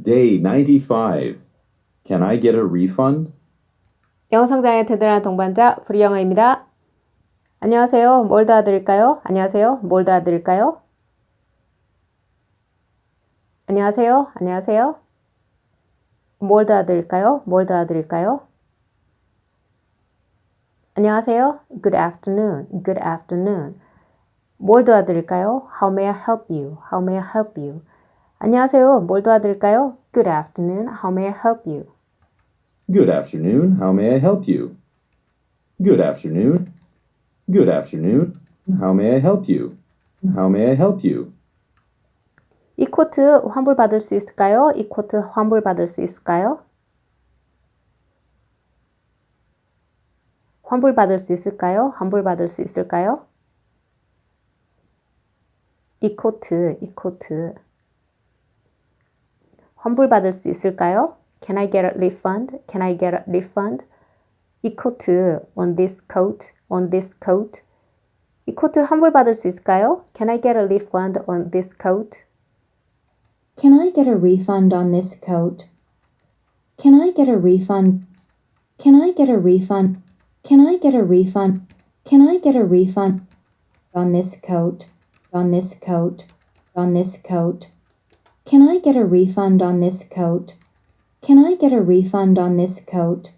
Day 95. Can I get a refund? 영어 성장에 든든한 동반자 브리영어입니다. 안녕하세요. 뭘 도와드릴까요? 안녕하세요. 뭘 도와드릴까요? 안녕하세요. 안녕하세요. 뭘 도와드릴까요? 뭘 도와드릴까요? 안녕하세요. Good afternoon. Good afternoon. 뭘 도와드릴까요? How may I help you? How may I help you? 안녕하세요. 뭘 도와드릴까요? Good afternoon. How may I help you? Good afternoon. How may I help you? Good afternoon. Good afternoon. How may I help you? How may I help you? 이 코트 환불 받을 수 있을까요? 이 코트 환불 받을 수 있을까요? 환불 받을 수 있을까요? 환불 받을 수 있을까요? 이 코트, 이 코트. 환불 받을 수 있을까요? Can I get a refund? Can I get a refund? 이 코트, on this coat, on this coat. 이 코트 환불 받을 수 있을까요? Can I get a refund on this coat? Can I get a refund on this coat? Can I get a refund? Can I get a refund? Can I get a refund? Can I get a refund on this coat? On this coat? On this coat? Can I get a refund on this coat? Can I get a refund on this coat?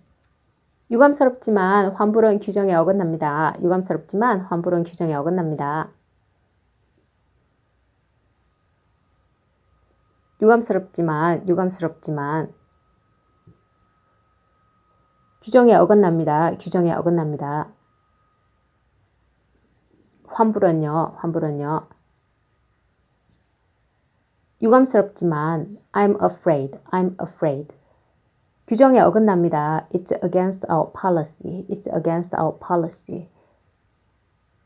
유감스럽지만 환불은 규정에 어긋납니다. 유감스럽지만 환불은 규정에 어긋납니다. 유감스럽지만 유감스럽지만 규정에 어긋납니다. 규정에 어긋납니다. 환불은요. 환불은요. 유감스럽지만 I'm afraid. I'm afraid. 규정에 어긋납니다. It's against our policy. It's against our policy.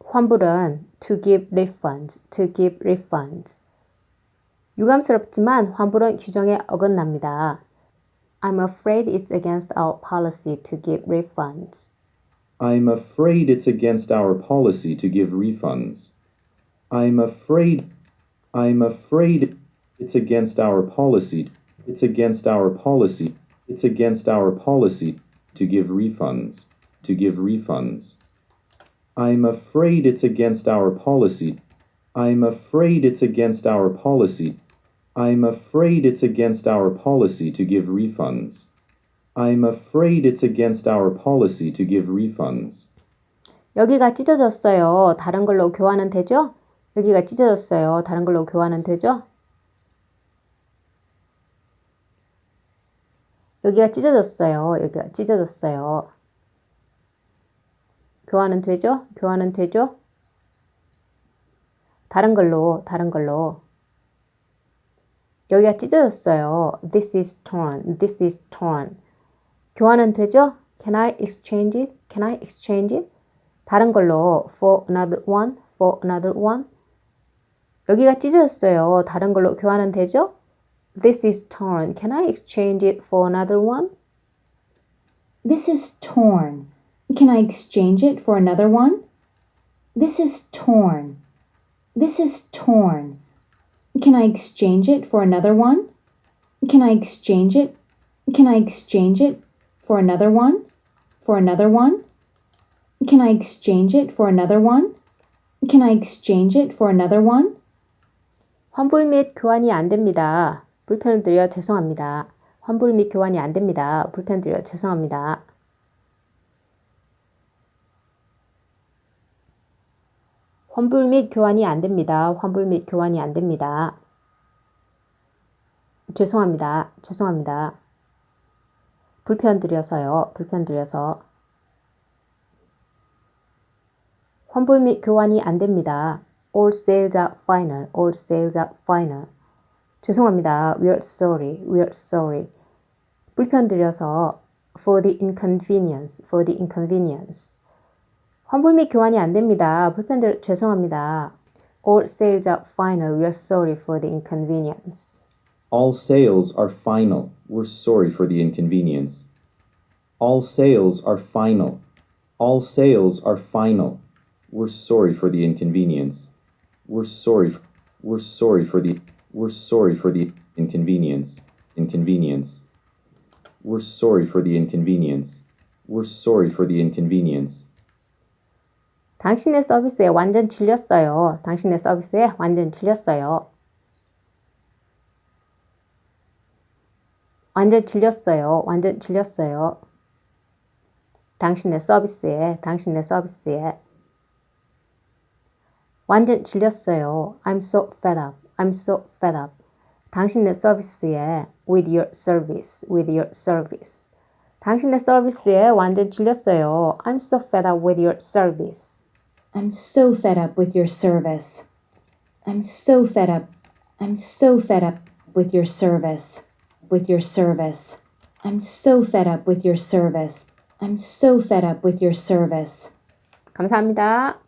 환불은 to give refunds. To give refunds. 유감스럽지만 환불은 규정에 어긋납니다. I'm afraid it's against our policy to give refunds. I'm afraid it's against our policy to give refunds. I'm afraid. I'm afraid it's against our policy. It's against our policy. It's against our policy to give refunds. To give refunds. I'm afraid it's against our policy. I'm afraid it's against our policy. I'm afraid it's against our policy to give refunds. I'm afraid it's against our policy to give refunds. 여기가 찢어졌어요. 다른 걸로 교환은 되죠? 여기가 찢어졌어요. 다른 걸로 교환은 되죠? 여기가 찢어졌어요. 여기가 찢어졌어요. 교환은 되죠? 교환은 되죠? 다른 걸로, 다른 걸로. 여기가 찢어졌어요. This is torn. This is torn. 교환은 되죠? Can I exchange it? Can I exchange it? 다른 걸로 for another one, for another one. 여기가 찢어졌어요. 다른 걸로 교환은 되죠? This is torn. Can I exchange it for another one? This is torn. Can I exchange it for another one? This is torn. This is torn. Can I exchange it for another one? Can I exchange it? Can I exchange it for another one? For another one? Can I exchange it for another one? Can I exchange it for another one? 환불 및 교환이 안 됩니다. 불편을 드려 죄송합니다. 환불 및 교환이 안 됩니다. 불편 드려 죄송합니다. 환불 및 교환이 안 됩니다. 환불 및 교환이 안 됩니다. 죄송합니다. 죄송합니다. 불편 드려서요. 불편 드려서. 환불 및 교환이 안 됩니다. All sales are final. All sales are final. 죄송합니다. We're sorry. We're sorry. 불편 드려서 for the inconvenience. For the inconvenience. 환불 및 교환이 안 됩니다. 불편 드 죄송합니다. All sales are final. We're sorry for the inconvenience. All sales are final. We're sorry for the inconvenience. All sales are final. All sales are final. We're sorry for the inconvenience. We're sorry. We're sorry for the. We're sorry for the inconvenience. inconvenience. We're sorry for the inconvenience. We're sorry for the inconvenience. 당신의 서비스에 완전 질렸어요. 당신의 서비스에 완전 질렸어요. 완전 질렸어요. 완전 질렸어요. 당신의 서비스에, 당신의 서비스에. 완전 질렸어요. I'm so fed up. I'm so fed up. 당신의 서비스에 with your service, with your service. 당신의 서비스에 완전 질렸어요. I'm so fed up with your service. I'm so fed up with your service. I'm so fed up. I'm so fed up with your service. With your service. I'm so fed up with your service. I'm so fed up with your service. 감사합니다.